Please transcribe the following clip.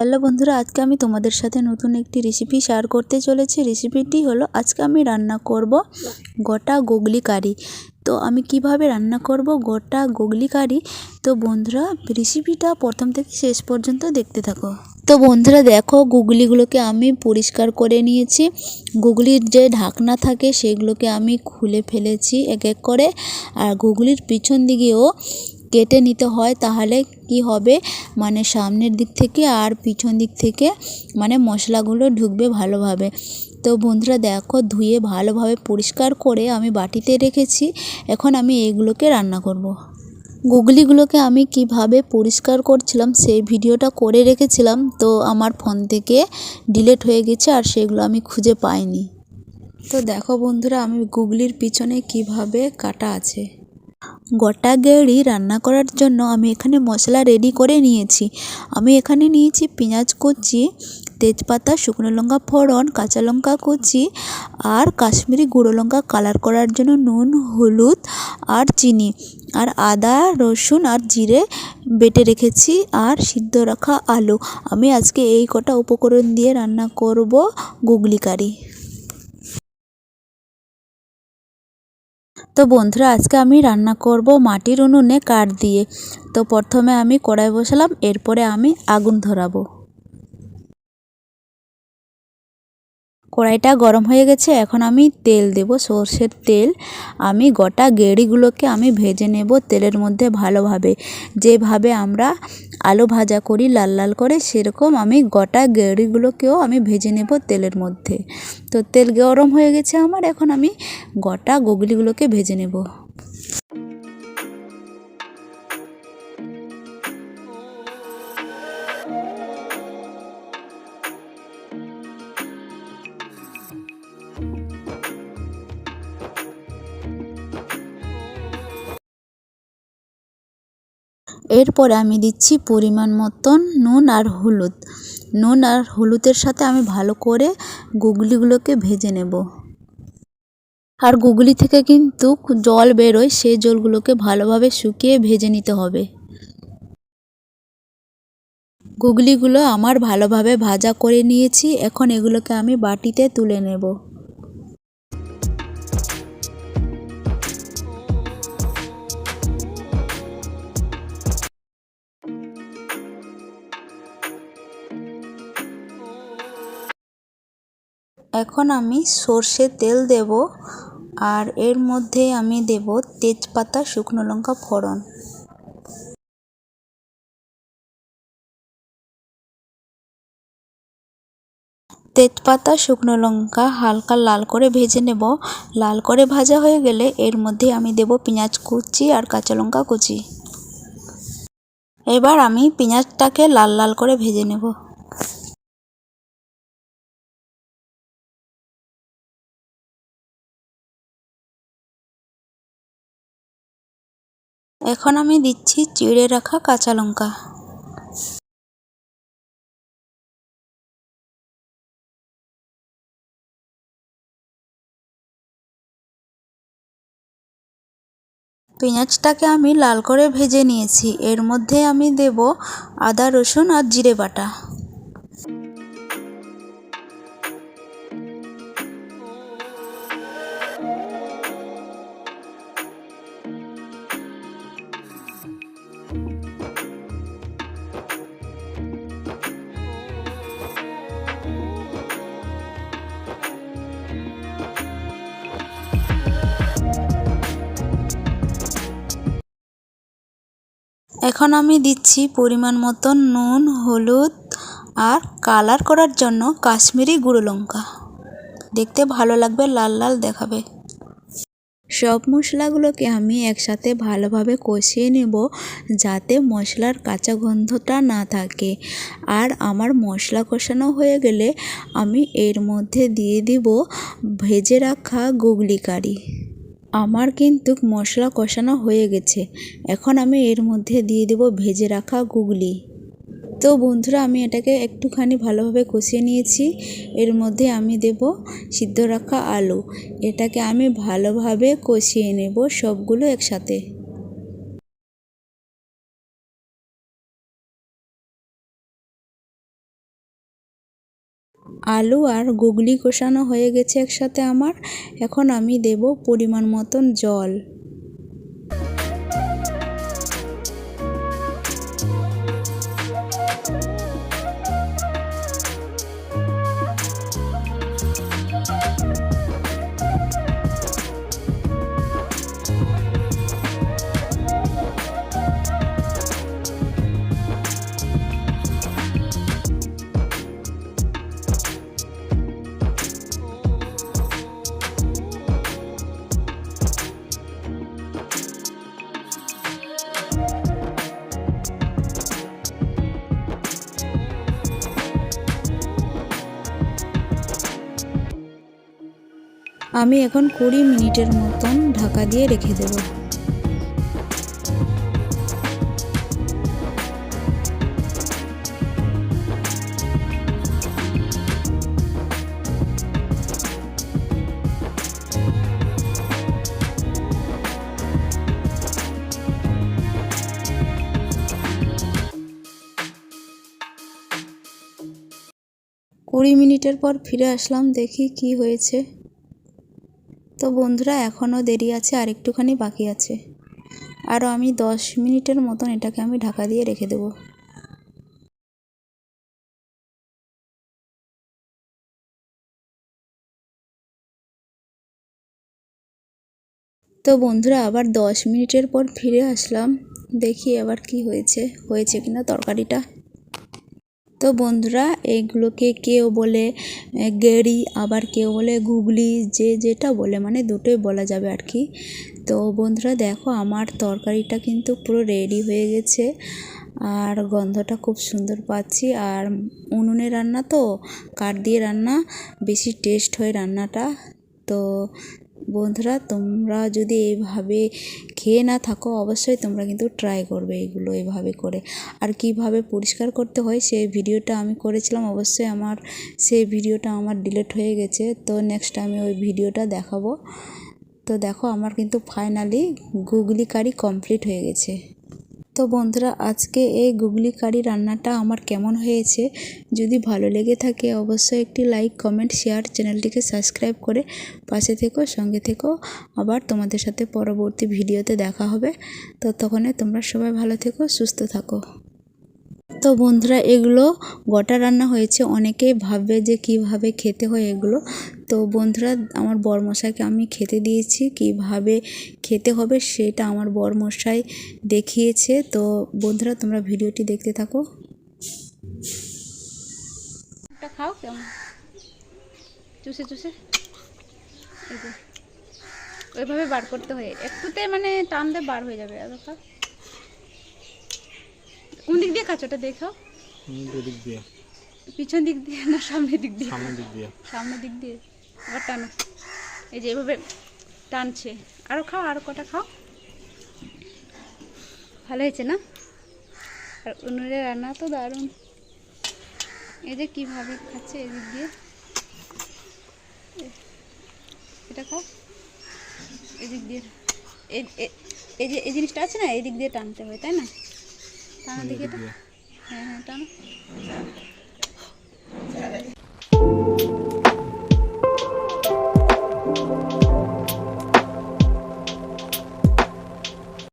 Hello বন্ধুরা, আজকে আমি তোমাদের সাথে নতুন একটি রেসিপি শেয়ার করতে চলেছি। রেসিপিটি হলো, আজকে আমি রান্না করব গোটা গুগলি কারি। তো আমি কীভাবে রান্না করব গোটা গুগলি কারি? তো বন্ধুরা রেসিপিটা প্রথম থেকে শেষ পর্যন্ত দেখতে থাকো। তো বন্ধুরা, দেখো গুগলিগুলোকে আমি পরিষ্কার করে নিয়েছি। গুগলির যে ঢাকনা থাকে, সেগুলোকে আমি খুলে ফেলেছি এক এক করে। আর গুগলির পিছন দিকেও কেটে নিতে হয়, তাহলে কি হবে? মানে সামনের দিক থেকে আর পিছন দিক থেকে মানে মশলাগুলো ঢুকবে ভালোভাবে। তো বন্ধুরা দেখো, ধুয়ে ভালোভাবে পরিষ্কার করে আমি বাটিতে রেখেছি। এখন আমি এইগুলোকে রান্না করব। গুগলিগুলোকে আমি কীভাবে পরিষ্কার করছিলাম সেই ভিডিওটা করে রেখেছিলাম। তো আমার ফোন থেকে ডিলেট হয়ে গেছে আর সেগুলো আমি খুঁজে পাইনি। তো দেখো বন্ধুরা, আমি গুগলির পিছনে কীভাবে কাটা আছে। গোটা গেড়ি রান্না করার জন্য আমি এখানে মশলা রেডি করে নিয়েছি। আমি এখানে নিয়েছি পেঁয়াজ কুচি, তেজপাতা, শুকনো লঙ্কা ফোড়ন, কাঁচা লঙ্কা কুচি আর কাশ্মীরি গুঁড়ো লঙ্কা কালার করার জন্য নুন, হলুদ আর চিনি আর আদা, রসুন আর জিরে বেটে রেখেছি আর সিদ্ধ রাখা আলু। আমি আজকে এই কটা উপকরণ দিয়ে রান্না করব গুগলি কারি। তো বন্ধুরা, আজকে আমি রান্না করব মাটির উনুনে কাঠ দিয়ে। তো প্রথমে আমি কড়াই বসালাম, এরপরে আমি আগুন ধরাবো। কড়াইটা গরম হয়ে গেছে, এখন আমি তেল দেব, সর্ষের তেল। আমি গোটা গেঁড়িগুলোকে আমি ভেজে নেব তেলের মধ্যে ভালোভাবে। যেভাবে আমরা আলু ভাজা করি, লাল লাল করে, সেরকম আমি গোটা গেঁড়িগুলোকেও আমি ভেজে নেব তেলের মধ্যে। তো তেল গরম হয়ে গেছে আমার, এখন আমি গোটা গুগলিগুলোকে ভেজে নেব। এরপরে আমি দিচ্ছি পরিমাণ মতন নুন আর হলুদ। নুন আর হলুদের সাথে আমি ভালো করে গুগলিগুলোকে ভেজে নেব। আর গুগলি থেকে কিন্তু জল বেরোয়, সেই জলগুলোকে ভালোভাবে শুকিয়ে ভেজে নিতে হবে। গুগলিগুলো আমার ভালোভাবে ভাজা করে নিয়েছি। এখন এগুলোকে আমি বাটিতে তুলে নেব। এখন আমি সর্ষে তেল দেব আর এর মধ্যে আমি দেব তেজপাতা, শুকনো লঙ্কা ফোড়ন। তেজপাতা, শুকনো লঙ্কা হালকা লাল করে ভেজে নেব। লাল করে ভাজা হয়ে গেলে এর মধ্যে আমি দেব পেঁয়াজ কুচি আর কাঁচা লঙ্কা কুচি। এবার আমি পেঁয়াজটাকে লাল লাল করে ভেজে নেব। এখন আমি দিচ্ছি চিড়ে রাখা কাঁচা লঙ্কা। পেঁয়াজটাকে আমি লাল করে ভেজে নিয়েছি। এর মধ্যে আমি দেব আদা, রসুন আর জিরে বাটা। এখন আমি দিচ্ছি পরিমাণ মতন নুন, হলুদ আর কালার করার জন্য কাশ্মীরি গুঁড়ো লঙ্কা। দেখতে ভালো লাগবে, লাল লাল দেখাবে। সব মশলাগুলোকে আমি একসাথে ভালোভাবে কষিয়ে নেব যাতে মশলার কাঁচা গন্ধটা না থাকে। আর আমার মশলা কষানো হয়ে গেলে আমি এর মধ্যে দিয়ে দিব ভেজে রাখা গুগলি কারি। আমার কিন্তু মশলা কষানো হয়ে গেছে। এখন আমি এর মধ্যে দিয়ে দেব ভেজে রাখা গুগলি। তো বন্ধুরা, আমি এটাকে একটুখানি ভালোভাবে কষিয়ে নিয়েছি। এর মধ্যে আমি দেব সিদ্ধ রাখা আলু। এটাকে আমি ভালোভাবে কষিয়ে নেব সবগুলো একসাথে। আলু আর গুগলি কষানো হয়ে গেছে একসাথে আমার। এখন আমি দেব পরিমাণ মতন জল। আমি এখন কুড়ি মিনিটের মতন ঢাকা দিয়ে রেখে দেবো। কুড়ি মিনিটের পর ফিরে আসলাম, দেখি কি হয়েছে। তো বন্ধুরা, এখনও দেরি আছে, আর একটুখানি বাকি আছে। আরও আমি দশ মিনিটের মতন এটাকে আমি ঢাকা দিয়ে রেখে দেবো। তো বন্ধুরা, আবার দশ মিনিটের পর ফিরে আসলাম। দেখি এবার কি হয়েছে হয়েছে কিনা তরকারিটা। তো বন্ধুরা, এইগুলোকে কেউ বলে গেড়ি আবার কেউ বলে গুগলি, যে যেটা বলে মানে দুটোই বলা যাবে আর কি। তো বন্ধুরা, দেখো আমার তরকারিটা কিন্তু পুরো রেডি হয়ে গেছে, আর গন্ধটা খুব সুন্দর পাচ্ছি। আর উনুনে রান্না তো, কাঠ দিয়ে রান্না, বেশি টেস্ট হয় রান্নাটা। তো বন্ধুরা, তোমরা যদি এইভাবে খেয়ে না থাকো, অবশ্যই তোমরা কিন্তু ট্রাই করবে এগুলো এইভাবে করে। আর কীভাবে পরিষ্কার করতে হয় সেই ভিডিওটা আমি করেছিলাম। অবশ্যই আমার সেই ভিডিওটা আমার ডিলেট হয়ে গেছে। তো নেক্সট আমি ওই ভিডিওটা দেখাবো। তো দেখো, আমার কিন্তু ফাইনালি গুগলি কারি কমপ্লিট হয়ে গেছে। তো বন্ধুরা, আজকে এই গুগলি কারি রান্নাটা আমার কেমন হয়েছে যদি ভালো লেগে থাকে অবশ্যই একটি লাইক কমেন্ট শেয়ার চ্যানেলটিকে সাবস্ক্রাইব করে পাশে থেকো, সঙ্গে থেকো। আবার তোমাদের সাথে পরবর্তী ভিডিওতে দেখা হবে। তো ততক্ষণে তোমরা সবাই ভালো থেকো, সুস্থ থাকো। তো বন্ধুরা, এগুলো গোটা রান্না হয়েছে। অনেকেই ভাববে যে কীভাবে খেতে হয় এগুলো। তো বন্ধুরা, আমার বরমশাইকে আমি খেতে দিয়েছি, কীভাবে খেতে হবে সেটা আমার বরমশাই দেখিয়েছে। তো বন্ধুরা, তোমরা ভিডিওটি দেখতে থাকো। খাও, কেমন? ওইভাবে বার করতে হয়। একটুতে মানে টান দিয়ে বার হয়ে যাবে, আরও খাও কোন দিক দিয়ে দেখাও হুম, দুদিক দিয়ে। পিছন দিক দিয়ে না সামনের দিক দিয়ে? সামনের দিক দিয়ে। সামনের দিক দিয়ে। আবার টানো। এই যে এভাবে টানছে। আরও খাও আরও কটা খাও। ভালো হয়েছে না? আর উনুনের রান্না তো দারুণ। এই যে কীভাবে খাচ্ছে এদিক দিয়ে? এটা খাও। এদিক দিয়ে। এই যে এই জিনিসটা আছে না? এদিক দিয়ে টানতে হয় তাই না? টানো দেখি এটা। হ্যাঁ হ্যাঁ টানো।